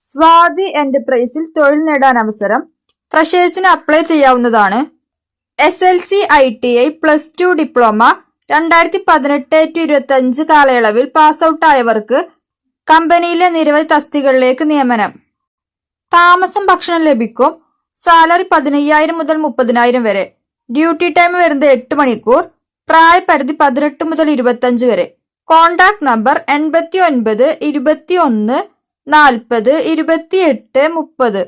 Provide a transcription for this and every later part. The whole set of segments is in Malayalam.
സ്വാതി എന്റർപ്രൈസിൽ തൊഴിൽ നേടാൻ അവസരം ഫ്രഷേഴ്സിന് അപ്ലൈ ചെയ്യാവുന്നതാണ്. S L C I T I plus two diploma രണ്ടായിരത്തി പതിനെട്ട് ടു ഇരുപത്തി അഞ്ച് കാലയളവിൽ പാസ് ഔട്ടായവർക്ക് കമ്പനിയിലെ നിരവധി തസ്തികളിലേക്ക് നിയമനം. താമസം ഭക്ഷണം ലഭിക്കും. സാലറി പതിനയ്യായിരം മുതൽ മുപ്പതിനായിരം വരെ. ഡ്യൂട്ടി ടൈം വരുന്നത് എട്ട് മണിക്കൂർ. പ്രായപരിധി പതിനെട്ട് മുതൽ ഇരുപത്തഞ്ച് വരെ. കോണ്ടാക്ട് നമ്പർ എൺപത്തി ഒൻപത് ഇരുപത്തി ഒന്ന് നാൽപ്പത് ഇരുപത്തിയെട്ട് മുപ്പത്.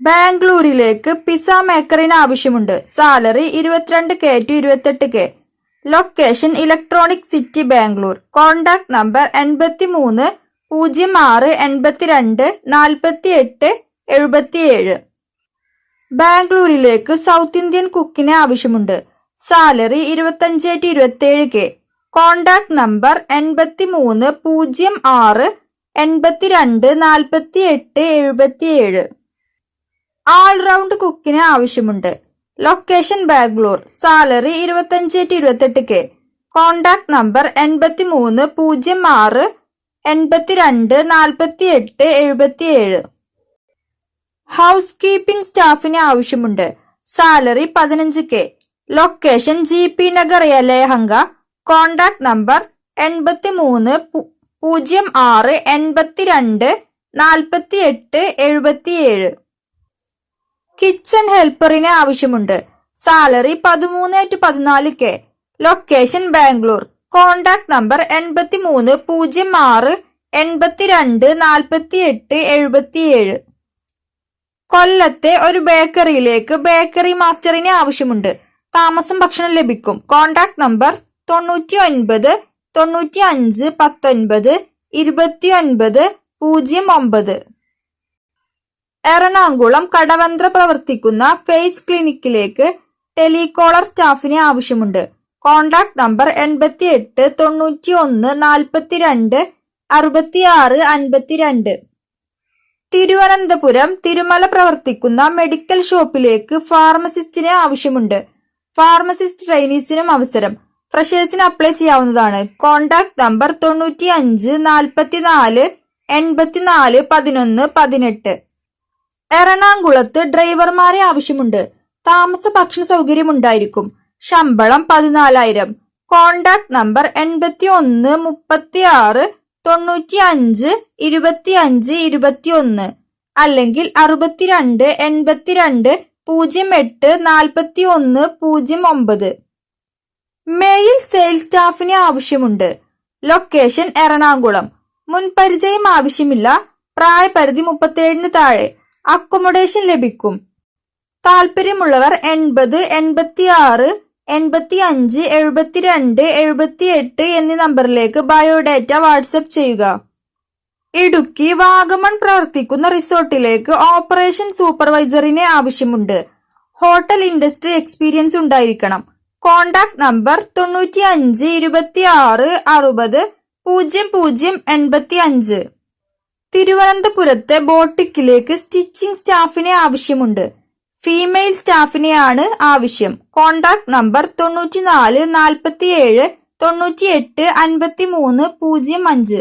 ബാംഗ്ലൂരിലേക്ക് പിസ മേക്കറിന് ആവശ്യമുണ്ട്. സാലറി ഇരുപത്തിരണ്ട് കെ ടു ഇരുപത്തെട്ട് K. Location electronic city Bangalore. Contact number എൺപത്തി മൂന്ന് പൂജ്യം ആറ് എൺപത്തിരണ്ട് നാൽപ്പത്തി എട്ട് എഴുപത്തിയേഴ്. ബാംഗ്ലൂരിലേക്ക് സൗത്ത് ഇന്ത്യൻ കുക്കിന് ആവശ്യമുണ്ട്. സാലറി ഇരുപത്തഞ്ച് ടു ഇരുപത്തിയേഴ് കെ. കോണ്ടാക്ട് നമ്പർ എൺപത്തി മൂന്ന് പൂജ്യം ആറ് എൺപത്തിരണ്ട് നാൽപ്പത്തി എട്ട് എഴുപത്തിയേഴ്. ഓൾറൗണ്ട് കുക്കിന് ആവശ്യമുണ്ട്. ലൊക്കേഷൻ ബാംഗ്ലൂർ സാലറി ഇരുപത്തഞ്ച് ടു ഇരുപത്തെട്ട് കെ. കോണ്ടാക്ട് നമ്പർ എൺപത്തി മൂന്ന് പൂജ്യം ആറ് എൺപത്തിരണ്ട് നാൽപ്പത്തി എട്ട് എഴുപത്തിയേഴ്. ഹൗസ് കീപ്പിംഗ് സ്റ്റാഫിന് ആവശ്യമുണ്ട്. സാലറി പതിനഞ്ച് K. Location G P Nagar Yelahanka. Contact number എൺപത്തി മൂന്ന് പൂജ്യം ആറ് എൺപത്തിരണ്ട് നാൽപ്പത്തി എട്ട് എഴുപത്തിയേഴ്. കിച്ചൺ ഹെൽപ്പറിന് ആവശ്യമുണ്ട്. സാലറി പതിമൂന്ന് ടു പതിനാല് K location Bangalore. Contact number എൺപത്തി മൂന്ന് പൂജ്യം ആറ് എൺപത്തിരണ്ട് നാൽപ്പത്തി എട്ട് എഴുപത്തിയേഴ്. കൊല്ലത്തെ ഒരു ബേക്കറിയിലേക്ക് ബേക്കറി മാസ്റ്ററിന് ആവശ്യമുണ്ട്. താമസം ഭക്ഷണം ലഭിക്കും. കോണ്ടാക്ട് നമ്പർ തൊണ്ണൂറ്റി ഒൻപത് തൊണ്ണൂറ്റി അഞ്ച് പത്തൊൻപത് ഇരുപത്തി ഒൻപത് പൂജ്യം ഒമ്പത്. എറണാകുളം കടവന്ത്ര പ്രവർത്തിക്കുന്ന ഫേസ് ക്ലിനിക്കിലേക്ക് ടെലികോളർ സ്റ്റാഫിനെ ആവശ്യമുണ്ട്. കോണ്ടാക്ട് നമ്പർ എൺപത്തി എട്ട് തൊണ്ണൂറ്റി ഒന്ന് നാൽപ്പത്തിരണ്ട് അറുപത്തിയാറ് അൻപത്തിരണ്ട്. തിരുവനന്തപുരം തിരുമല പ്രവർത്തിക്കുന്ന മെഡിക്കൽ ഷോപ്പിലേക്ക് ഫാർമസിസ്റ്റിനെ ആവശ്യമുണ്ട്. ഫാർമസിസ്റ്റ് ട്രെയിനീസിനും അവസരം. ഫ്രഷേഴ്സിന് അപ്ലൈ ചെയ്യാവുന്നതാണ്. കോണ്ടാക്ട് നമ്പർ തൊണ്ണൂറ്റി അഞ്ച് നാൽപ്പത്തിനാല് എൺപത്തിനാല് പതിനൊന്ന് പതിനെട്ട്. എറണാകുളത്ത് ഡ്രൈവർമാരെ ആവശ്യമുണ്ട്. താമസ ഭക്ഷണ സൗകര്യം ഉണ്ടായിരിക്കും. ശമ്പളം പതിനാലായിരം. കോണ്ടാക്ട് നമ്പർ എൺപത്തി ഒന്ന് മുപ്പത്തി ആറ് തൊണ്ണൂറ്റി അഞ്ച് ഇരുപത്തി അഞ്ച് ഇരുപത്തി ഒന്ന് അല്ലെങ്കിൽ അറുപത്തിരണ്ട് എൺപത്തിരണ്ട് പൂജ്യം എട്ട് നാൽപ്പത്തി ഒന്ന് പൂജ്യം ഒമ്പത്. മെയിൽ സെയിൽസ് സ്റ്റാഫിന് ആവശ്യമുണ്ട്. ലൊക്കേഷൻ എറണാകുളം. മുൻപരിചയം ആവശ്യമില്ല. പ്രായപരിധി മുപ്പത്തേഴിന് താഴെ. അക്കോമഡേഷൻ ലഭിക്കും. താല്പര്യമുള്ളവർ എൺപത് എൺപത്തി ആറ് എൺപത്തി അഞ്ച് എഴുപത്തിരണ്ട് എഴുപത്തി എട്ട് എന്നീ നമ്പറിലേക്ക് ബയോഡാറ്റ വാട്സപ്പ് ചെയ്യുക. ഇടുക്കി വാഗമൺ പ്രവർത്തിക്കുന്ന റിസോർട്ടിലേക്ക് ഓപ്പറേഷൻ സൂപ്പർവൈസറിനെ ആവശ്യമുണ്ട്. ഹോട്ടൽ ഇൻഡസ്ട്രി എക്സ്പീരിയൻസ് ഉണ്ടായിരിക്കണം. കോണ്ടാക്ട് നമ്പർ തൊണ്ണൂറ്റി അഞ്ച് ഇരുപത്തി ആറ് അറുപത് പൂജ്യം പൂജ്യം എൺപത്തി അഞ്ച് തിരുവനന്തപുരത്തെ ബോട്ടിക്കിലേക്ക് സ്റ്റിച്ചിങ് സ്റ്റാഫിനെ ആവശ്യമുണ്ട്. ഫീമെയിൽ സ്റ്റാഫിനെയാണ് ആവശ്യം. കോണ്ടാക്ട് നമ്പർ തൊണ്ണൂറ്റി നാല് നാൽപ്പത്തി ഏഴ് തൊണ്ണൂറ്റി എട്ട് അൻപത്തി മൂന്ന് പൂജ്യം അഞ്ച്.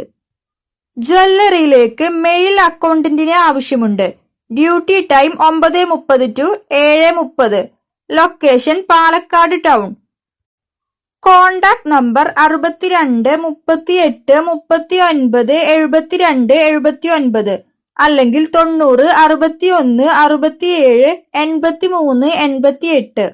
ജ്വല്ലറിയിലേക്ക് മെയിൽ അക്കൗണ്ടിന്റിനെ ആവശ്യമുണ്ട്. ഡ്യൂട്ടി ടൈം ഒമ്പത് മുപ്പത് ടു ഏഴ് മുപ്പത്. Location Palakkad town contact number അറുപത്തിരണ്ട് മുപ്പത്തിയെട്ട് മുപ്പത്തി ഒൻപത് എഴുപത്തിരണ്ട് എഴുപത്തി ഒൻപത് അല്ലെങ്കിൽ തൊണ്ണൂറ് അറുപത്തി ഒന്ന് അറുപത്തിയേഴ് എൺപത്തി മൂന്ന് എൺപത്തി എട്ട്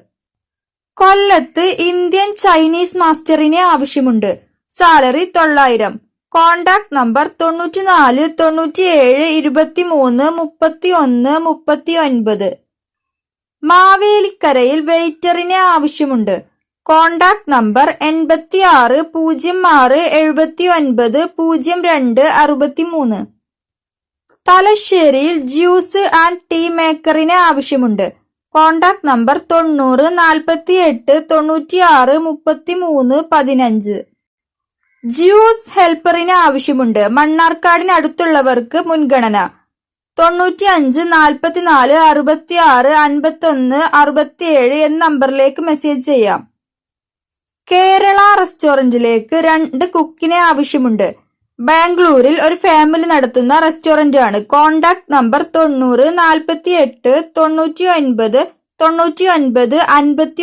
കൊല്ലത്ത് ഇന്ത്യൻ ചൈനീസ് മാസ്റ്ററിനെ ആവശ്യമുണ്ട്. സാലറി തൊള്ളായിരം. കോണ്ടാക്ട് നമ്പർ തൊണ്ണൂറ്റിനാല് തൊണ്ണൂറ്റിയേഴ് ഇരുപത്തി മൂന്ന് മുപ്പത്തി ഒന്ന് മുപ്പത്തി ഒൻപത് മാവേലിക്കരയിൽ വെയിറ്ററിനെ ആവശ്യമുണ്ട്. കോണ്ടാക്ട് നമ്പർ എൺപത്തി ആറ് പൂജ്യം ആറ് എഴുപത്തി ഒൻപത് പൂജ്യം രണ്ട് അറുപത്തി മൂന്ന് തലശ്ശേരിയിൽ ജ്യൂസ് ആൻഡ് ടീ മേക്കറിന് ആവശ്യമുണ്ട്. കോണ്ടാക്ട് നമ്പർ തൊണ്ണൂറ് നാൽപ്പത്തി എട്ട് തൊണ്ണൂറ്റി ആറ് മുപ്പത്തി മൂന്ന് പതിനഞ്ച്. ജ്യൂസ് ഹെൽപ്പറിന് ആവശ്യമുണ്ട്. മണ്ണാർക്കാടിനടുത്തുള്ളവർക്ക് മുൻഗണന. തൊണ്ണൂറ്റി അഞ്ച് നാൽപ്പത്തിനാല് അറുപത്തി ആറ് അൻപത്തി ഒന്ന് അറുപത്തിയേഴ് എന്ന നമ്പറിലേക്ക് മെസ്സേജ് ചെയ്യാം. കേരള റെസ്റ്റോറന്റിലേക്ക് രണ്ട് കുക്കിനെ ആവശ്യമുണ്ട്. ബാംഗ്ലൂരിൽ ഒരു ഫാമിലി നടത്തുന്ന റെസ്റ്റോറന്റ് ആണ് കോണ്ടാക്ട് നമ്പർ തൊണ്ണൂറ് നാൽപ്പത്തി എട്ട് തൊണ്ണൂറ്റി ഒൻപത് തൊണ്ണൂറ്റി ഒൻപത് അൻപത്തി